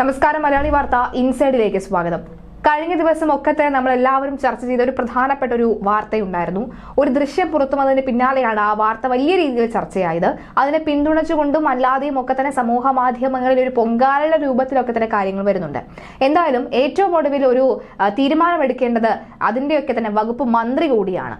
നമസ്കാരം മലയാളി വാർത്ത ഇൻസൈഡിലേക്ക് സ്വാഗതം. കഴിഞ്ഞ ദിവസം ഒക്കെ തന്നെ നമ്മൾ എല്ലാവരും ചർച്ച ചെയ്ത ഒരു പ്രധാനപ്പെട്ട ഒരു വാർത്തയുണ്ടായിരുന്നു. ഒരു ദൃശ്യം പുറത്തു വന്നതിന് പിന്നാലെയാണ് ആ വാർത്ത വലിയ രീതിയിൽ ചർച്ചയായത്. അതിനെ പിന്തുണച്ചുകൊണ്ടും അല്ലാതെയും ഒക്കെ തന്നെ സമൂഹ മാധ്യമങ്ങളിൽ ഒരു പൊങ്കാലയുടെ രൂപത്തിലൊക്കെ തന്നെ കാര്യങ്ങൾ വരുന്നുണ്ട്. എന്തായാലും ഏറ്റവും ഒടുവിൽ ഒരു തീരുമാനമെടുക്കേണ്ടത് അതിന്റെയൊക്കെ തന്നെ വകുപ്പ് മന്ത്രി കൂടിയാണ്.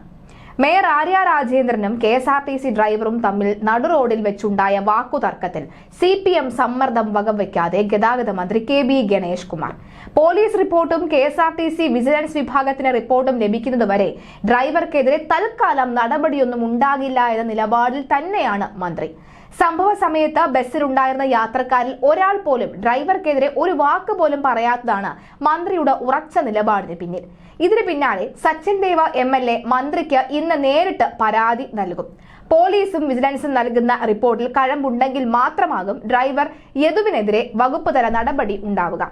Mayor Arya രാജേന്ദ്രനും K S R T C ഡ്രൈവറും തമ്മിൽ നടുറോഡിൽ വെച്ചുണ്ടായ വാക്കുതർക്കത്തിൽ സി പി എം സമ്മർദ്ദം വകവയ്ക്കാതെ ഗതാഗത മന്ത്രി K B Ganesh Kumar. Police റിപ്പോർട്ടും K S R T C vigilance വിഭാഗത്തിന് റിപ്പോർട്ടും ലഭിക്കുന്നതുവരെ ഡ്രൈവർക്കെതിരെ തൽക്കാലം നടപടിയൊന്നും ഉണ്ടാകില്ല എന്ന നിലപാടിൽ തന്നെയാണ് മന്ത്രി. സംഭവ സമയത്ത് ബസ്സിലുണ്ടായിരുന്ന യാത്രക്കാരിൽ ഒരാൾ പോലും ഡ്രൈവർക്കെതിരെ ഒരു വാക്ക് പോലും പറയാത്തതാണ് മന്ത്രിയുടെ ഉറച്ച നിലപാടിന് പിന്നിൽ. ഇതിന് പിന്നാലെ Sachin Deva M L A മന്ത്രിക്ക് ഇന്ന് നേരിട്ട് പരാതി നൽകും. പോലീസും വിജിലൻസും നൽകുന്ന റിപ്പോർട്ടിൽ കഴമ്പുണ്ടെങ്കിൽ മാത്രമാകും ഡ്രൈവർ യദുവിനെതിരെ വകുപ്പ് തല നടപടി ഉണ്ടാവുക.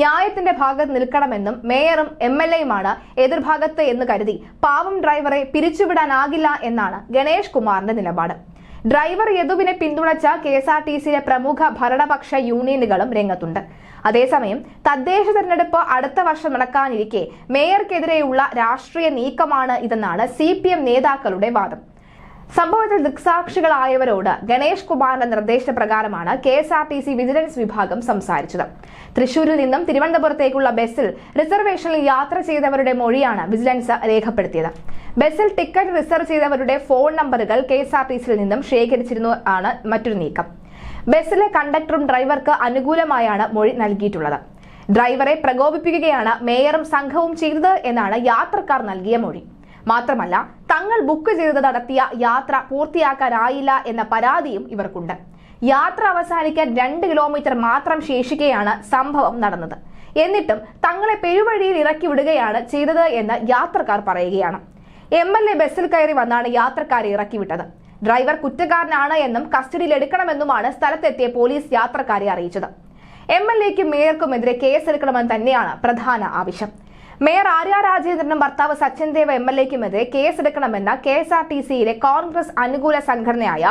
ന്യായത്തിന്റെ ഭാഗത്ത് നിൽക്കണമെന്നും മേയറും എം എൽ എയുമാണ് എതിർഭാഗത്ത് എന്ന് കരുതി പാവം ഡ്രൈവറെ പിരിച്ചുവിടാനാകില്ല എന്നാണ് ഗണേഷ് കുമാറിന്റെ നിലപാട്. ഡ്രൈവർ യദുവിനെ പിന്തുണച്ച കെ എസ് ആർ ടി സിയിലെ പ്രമുഖ ഭരണപക്ഷ യൂണിയനുകളും രംഗത്തുണ്ട്. അതേസമയം തദ്ദേശ തെരഞ്ഞെടുപ്പ് അടുത്ത വർഷം നടക്കാനിരിക്കെ മേയർക്കെതിരെയുള്ള രാഷ്ട്രീയ നീക്കമാണ് ഇതെന്നാണ് സി നേതാക്കളുടെ വാദം. സംഭവത്തിൽ ദൃക്സാക്ഷികളായവരോട് ഗണേഷ് കുമാറിന്റെ നിർദ്ദേശപ്രകാരമാണ് K S R T C vigilance വിഭാഗം സംസാരിച്ചത്. തൃശൂരിൽ നിന്നും തിരുവനന്തപുരത്തേക്കുള്ള ബസ്സിൽ റിസർവേഷനിൽ യാത്ര ചെയ്തവരുടെ മൊഴിയാണ് വിജിലൻസ് രേഖപ്പെടുത്തിയത്. ബസ്സിൽ ടിക്കറ്റ് റിസർവ് ചെയ്തവരുടെ ഫോൺ നമ്പറുകൾ കെ എസ് ആർ ടി സിയിൽ നിന്നും ശേഖരിച്ചിരുന്നു ആണ് മറ്റൊരു നീക്കം. ബസ്സിലെ കണ്ടക്ടറും ഡ്രൈവർക്ക് അനുകൂലമായാണ് മൊഴി നൽകിയിട്ടുള്ളത്. ഡ്രൈവറെ പ്രകോപിപ്പിക്കുകയാണ് മേയറും സംഘവും ചെയ്തത് എന്നാണ് യാത്രക്കാർ നൽകിയ മൊഴി. മാത്രമല്ല തങ്ങൾ ബുക്ക് ചെയ്തത് നടത്തിയ യാത്ര പൂർത്തിയാക്കാനായില്ല എന്ന പരാതിയും ഇവർക്കുണ്ട്. യാത്ര അവസാനിക്കാൻ രണ്ട് കിലോമീറ്റർ മാത്രം ശേഷിക്കെയാണ് സംഭവം നടന്നത്. എന്നിട്ടും തങ്ങളെ പെരുവഴിയിൽ ഇറക്കി വിടുകയാണ് ചെയ്തത് എന്ന് യാത്രക്കാർ പറയുകയാണ്. എം എൽ എ ബസ്സിൽ കയറി വന്നാണ് യാത്രക്കാരെ ഇറക്കി വിട്ടത്. ഡ്രൈവർ കുറ്റക്കാരനാണ് എന്നും കസ്റ്റഡിയിൽ എടുക്കണമെന്നുമാണ് സ്ഥലത്തെത്തിയ പോലീസ് യാത്രക്കാരെ അറിയിച്ചത്. എം എൽ എക്കും മേയർക്കുമെതിരെ കേസെടുക്കണമെന്ന് തന്നെയാണ് പ്രധാന ആവശ്യം. മേയർ ആര്യ രാജേന്ദ്രനും ഭർത്താവ് സച്ചിൻ ദേവ് എം എൽ എക്കുമെതിരെ കേസെടുക്കണമെന്ന കെ എസ് ആർ ടി സിയിലെ കോൺഗ്രസ് അനുകൂല സംഘടനയായ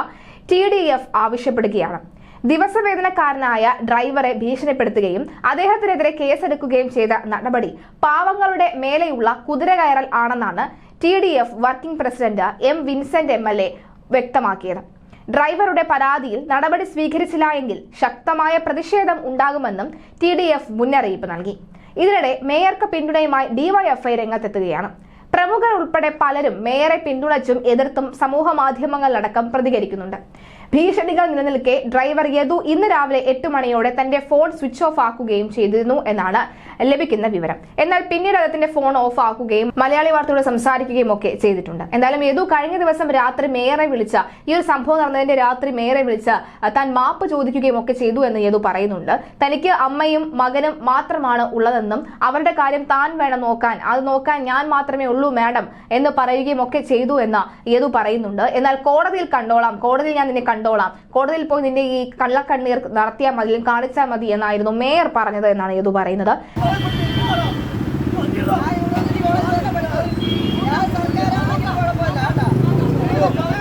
ടി ഡി എഫ് ആവശ്യപ്പെടുകയാണ്. ദിവസവേതനക്കാരനായ ഡ്രൈവറെ ഭീഷണിപ്പെടുത്തുകയും അദ്ദേഹത്തിനെതിരെ കേസെടുക്കുകയും ചെയ്ത നടപടി പാവങ്ങളുടെ മേലെയുള്ള കുതിര കയറൽ ആണെന്നാണ് T D F working president M Vincent M L A വ്യക്തമാക്കിയത്. ഡ്രൈവറുടെ പരാതിയിൽ നടപടി സ്വീകരിച്ചില്ല എങ്കിൽ ശക്തമായ പ്രതിഷേധം ഉണ്ടാകുമെന്നും ടി ഡി എഫ് മുന്നറിയിപ്പ് നൽകി. ഇതിനിടെ മേയർക്ക് പിന്തുണയുമായി ഡിവൈഎഫ്ഐ രംഗത്തെത്തുകയാണ്. പ്രമുഖർ ഉൾപ്പെടെ പലരും മേയറെ പിന്തുണച്ചും എതിർത്തും സമൂഹ മാധ്യമങ്ങളിലടക്കം പ്രതികരിക്കുന്നുണ്ട്. ഭീഷണികൾ നിലനിൽക്കെ ഡ്രൈവർ യദു ഇന്ന് രാവിലെ എട്ട് മണിയോടെ തന്റെ ഫോൺ സ്വിച്ച് ഓഫ് ആക്കുകയും ചെയ്തിരുന്നു എന്നാണ് ലഭിക്കുന്ന വിവരം. എന്നാൽ പിന്നീട് അദ്ദേഹത്തിന്റെ ഫോൺ ഓഫ് ആക്കുകയും മലയാളി വാർത്തയോട് സംസാരിക്കുകയും ഒക്കെ ചെയ്തിട്ടുണ്ട്. എന്തായാലും യദു കഴിഞ്ഞ ദിവസം രാത്രി മേയറെ വിളിച്ച ഈ ഒരു സംഭവം നടന്നതിന്റെ രാത്രി മേയറെ വിളിച്ച താൻ മാപ്പ് ചോദിക്കുകയും ഒക്കെ ചെയ്തു എന്ന് യദു പറയുന്നുണ്ട്. തനിക്ക് അമ്മയും മകനും മാത്രമാണ് ഉള്ളതെന്നും അവരുടെ കാര്യം താൻ വേണം നോക്കാൻ. അത് നോക്കാൻ ഞാൻ മാത്രമേ ഉള്ളൂ മാഡം എന്ന് പറയുകയും ഒക്കെ ചെയ്തു എന്ന് യദു പറയുന്നുണ്ട് എന്നാൽ കോടതിയിൽ കണ്ടോളാം കോടതിയിൽ ഞാൻ നിന്നെ കണ്ടോളാം കോടതിയിൽ പോയി നിന്നെ ഈ കള്ളക്കണ്ണീർ നടത്തിയാൽ മതി കാണിച്ചാൽ മതി എന്നായിരുന്നു മേയർ പറഞ്ഞത് എന്നാണ് യദു പറയുന്നത് സർക്കാർ